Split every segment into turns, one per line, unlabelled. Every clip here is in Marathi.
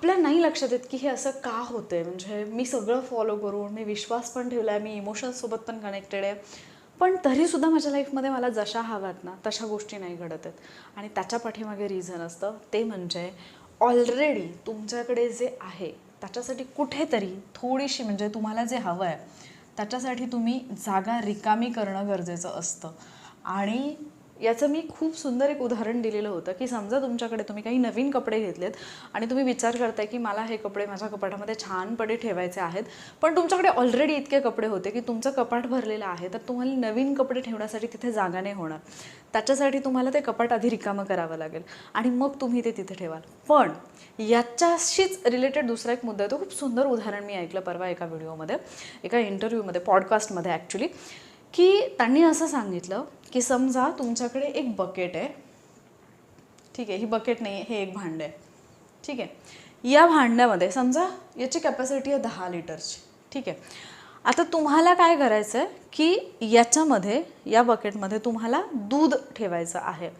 आपल्या नाही लक्षात येत की हे असं का होतं आहे म्हणजे मी सगळं फॉलो करून मी विश्वास पण ठेवला आहे मी इमोशन्ससोबत पण कनेक्टेड आहे. पण तरीसुद्धा माझ्या लाईफमध्ये मला जशा हव्यात ना तशा गोष्टी नाही घडत आहेत. आणि त्याच्या पाठीमागे रिझन असतं ते म्हणजे ऑलरेडी तुमच्याकडे जे आहे त्याच्यासाठी कुठेतरी थोडीशी म्हणजे तुम्हाला जे हवं आहे त्याच्यासाठी तुम्ही जागा रिकामी करणं गरजेचं असतं. आणि याचं मी खूप सुंदर एक उदाहरण दिलेलं होतं की समजा तुमच्याकडे तुम्ही काही नवीन कपडे घेतलेत आणि तुम्ही विचार करताय की मला हे कपडे माझ्या कपाटामध्ये छानपणे ठेवायचे आहेत पण तुमच्याकडे ऑलरेडी इतके कपडे होते की तुमचं कपाट भरलेलं आहे तर तुम्हाला नवीन कपडे ठेवण्यासाठी तिथे जागा नाही होणार. त्याच्यासाठी तुम्हाला ते कपाट आधी रिकामं करावं लागेल आणि मग तुम्ही ते तिथे ठेवाल. पण याच्याशीच रिलेटेड दुसरा एक मुद्दा आहे तो खूप सुंदर उदाहरण मी ऐकलं परवा एका व्हिडिओमध्ये एका इंटरव्ह्यूमध्ये पॉडकास्टमध्ये ॲक्च्युली की त्यांनी असं सांगितलं की समजा तुमच्याकडे एक बकेट आहे. ठीक आहे ही बकेट नाही आहे हे एक भांडं आहे. ठीक आहे. या भांड्यामध्ये समजा याची कॅपॅसिटी आहे दहा लिटरची ठीक आहे. आता तुम्हाला काय करायचं आहे की याच्यामध्ये या बकेटमध्ये तुम्हाला दूध ठेवायचं आहे.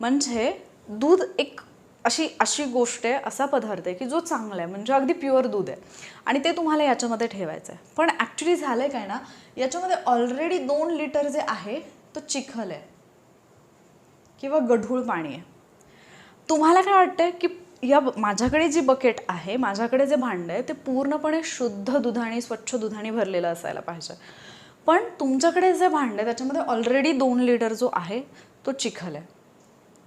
म्हणजे दूध एक अशी अशी गोष्ट आहे असा पदार्थ आहे की जो चांगला आहे. म्हणजे अगदी प्युअर दूध आहे. आणि ते तुम्हाला याच्यामध्ये ठेवायचं आहे पण ॲक्च्युली झालं आहे काय ना याच्यामध्ये ऑलरेडी दोन लिटर जे आहे तो चिखल आहे किंवा गढूळ पाणी आहे. तुम्हाला काय वाटतं की या माझ्याकडे जी बकेट आहे माझ्याकडे जे भांडं आहे ते पूर्णपणे शुद्ध दुधाने स्वच्छ दुधाने भरलेलं असायला पाहिजे. पण तुमच्याकडे जे भांडं आहे त्याच्यामध्ये ऑलरेडी दोन लिटर जो आहे तो चिखल आहे.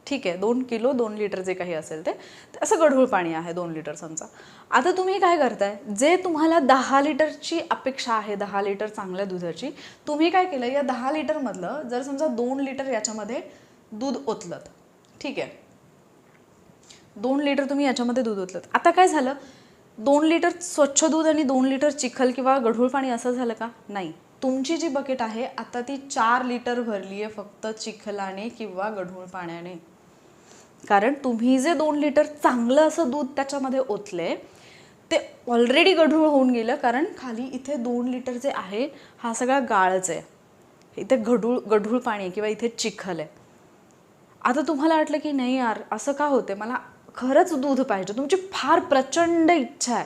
ठीक आहे दोन किलो दोन लिटर जे काही असेल ते असं गढूळ पाणी आहे दोन लिटर समजा आता तुम्ही काय करताय? जे तुम्हाला दहा लिटरची अपेक्षा आहे दहा लिटर चांगल्या दुधाची तुम्ही काय केलं? या दहा लिटरमधलं जर समजा दोन लिटर याच्यामध्ये दूध ओतलत ठीक आहे. दोन लिटर तुम्ही याच्यामध्ये दूध ओतलत. आता काय झालं? दोन लिटर स्वच्छ दूध आणि दोन लिटर चिखल किंवा गढूळ पाणी असं झालं का? नाही. तुमची जी बकेट आहे आता ती चार लिटर भरली आहे फक्त चिखलाने किंवा गढूळ पाण्याने. कारण तुम्ही जे दोन लिटर चांगलं असं दूध त्याच्यामध्ये ओतले ते ऑलरेडी गढूळ होऊन गेलं कारण खाली इथे दोन लिटर जे आहे हा सगळा गाळच आहे. इथे गढूळ गढूळ पाणी आहे किंवा इथे चिखल आहे. आता तुम्हाला वाटलं की नाही यार असं का होते मला खरंच दूध पाहिजे. तुमची फार प्रचंड इच्छा आहे.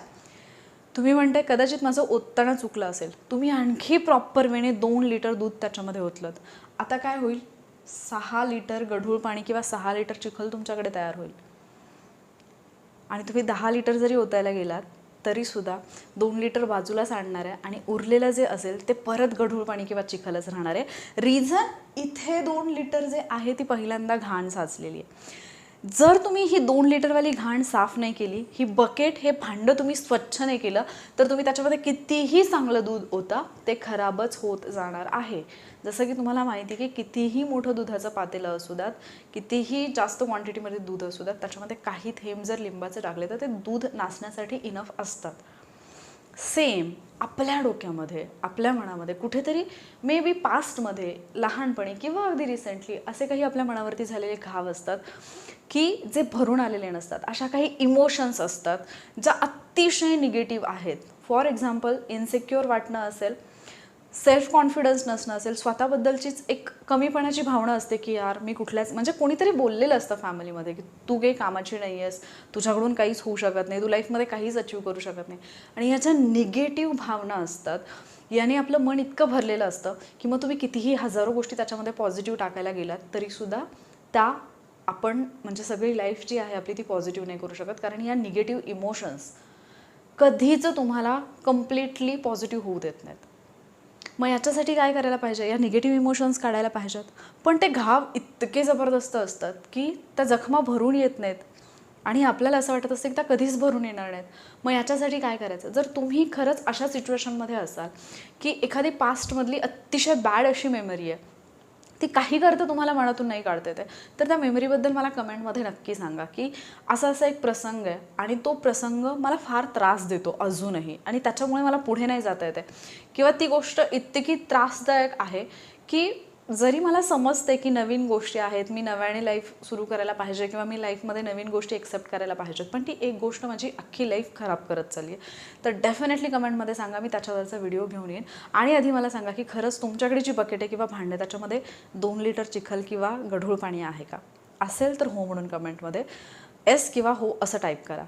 तुम्ही म्हणताय कदाचित माझं ओतताना चुकलं असेल. तुम्ही आणखी प्रॉपर वेने दोन लिटर दूध त्याच्यामध्ये ओतलं आता काय होईल? सहा लिटर गढूळ पाणी किंवा सहा लिटर चिखल तुमच्याकडे तयार होईल. आणि तुम्ही दहा लिटर जरी ओतायला गेलात तरीसुद्धा दोन लिटर बाजूला सांडणार आहे आणि उरलेलं जे असेल ते परत गढूळ पाणी किंवा चिखलच राहणार आहे. रिझन इथे दोन लिटर जे आहे ती पहिल्यांदा घाण साचलेली आहे. जर तुम्ही ही दोन लिटरवाली घाण साफ नाही केली ही बकेट हे भांडं तुम्ही स्वच्छ नाही केलं तर तुम्ही त्याच्यामध्ये कितीही चांगलं दूध होता ते खराबच होत जाणार आहे. जसं की तुम्हाला माहिती आहे की कितीही मोठं दुधाचं पातेलं असू द्यात कितीही जास्त क्वांटिटीमध्ये दूध असू द्यात त्याच्यामध्ये काही थेंब जर लिंबाचं टाकले तर ते दूध नाचण्यासाठी इनफ असतात. सेम आपल्या डोक्यामध्ये आपल्या मनामध्ये कुठेतरी मे बी पास्टमध्ये लहानपणी किंवा अगदी रिसेंटली असे काही आपल्या मनावरती झालेले घाव असतात की जे भरून आलेले नसतात. अशा काही इमोशन्स असतात ज्या अतिशय निगेटिव्ह आहेत. फॉर एक्झाम्पल इन्सेक्युअर वाटणं असेल सेल्फ कॉन्फिडन्स नसणं असेल स्वतःबद्दलचीच एक कमीपणाची भावना असते की यार मी कुठल्याच म्हणजे कोणीतरी बोललेलं असतं फॅमिलीमध्ये की तू काही कामाची नाही आहेस तुझ्याकडून काहीच होऊ शकत नाही तू लाईफमध्ये काहीच अचीव करू शकत नाही. आणि ह्याच्या निगेटिव्ह भावना असतात याने आपलं मन इतकं भरलेलं असतं की मग तुम्ही कितीही हजारो गोष्टी त्याच्यामध्ये पॉझिटिव्ह टाकायला गेलात तरीसुद्धा त्या आपण म्हणजे सगळी लाईफ जी आहे आपली ती पॉझिटिव्ह नाही करू शकत. कारण या निगेटिव्ह इमोशन्स कधीच तुम्हाला कम्प्लिटली पॉझिटिव्ह होऊ देत नाहीत. मग याच्यासाठी काय करायला पाहिजे? या निगेटिव्ह इमोशन्स काढायला पाहिजेत. पण ते घाव इतके जबरदस्त असतात की त्या जखमा भरून येत नाहीत. आणि आपल्याला असं वाटत असतं की त्या कधीच भरून येणार नाहीत. मग याच्यासाठी काय करायचं? जर तुम्ही खरंच अशा सिच्युएशनमध्ये असाल की एखादी पास्टमधली अतिशय बॅड अशी मेमरी आहे ती काही करतं तुम्हाला मनातून नाही काढता येते तर त्या मेमरीबद्दल मला कमेंटमध्ये नक्की सांगा की असा असा एक प्रसंग आहे आणि तो प्रसंग मला फार त्रास देतो अजूनही. आणि त्याच्यामुळे मला पुढे नाही जाता येते किंवा ती गोष्ट इतकी त्रासदायक आहे की जरी मला समजते की नवीन गोष्टी आहेत मी नव्याने लाईफ सुरू करायला पाहिजे किंवा मी लाईफमध्ये नवीन गोष्टी एक्सेप्ट करायला पाहिजेत पण ती एक गोष्ट माझी अख्खी लाईफ खराब करत चालली आहे तर डेफिनेटली कमेंटमध्ये सांगा मी त्याच्यावरचा व्हिडिओ घेऊन येईन. आणि आधी मला सांगा की खरंच तुमच्याकडे जी बकेट आहे किंवा भांडे त्याच्यामध्ये दोन लिटर चिखल किंवा गढूळ पाणी आहे का? असेल तर हो म्हणून कमेंटमध्ये एस किंवा हो असं टाईप करा.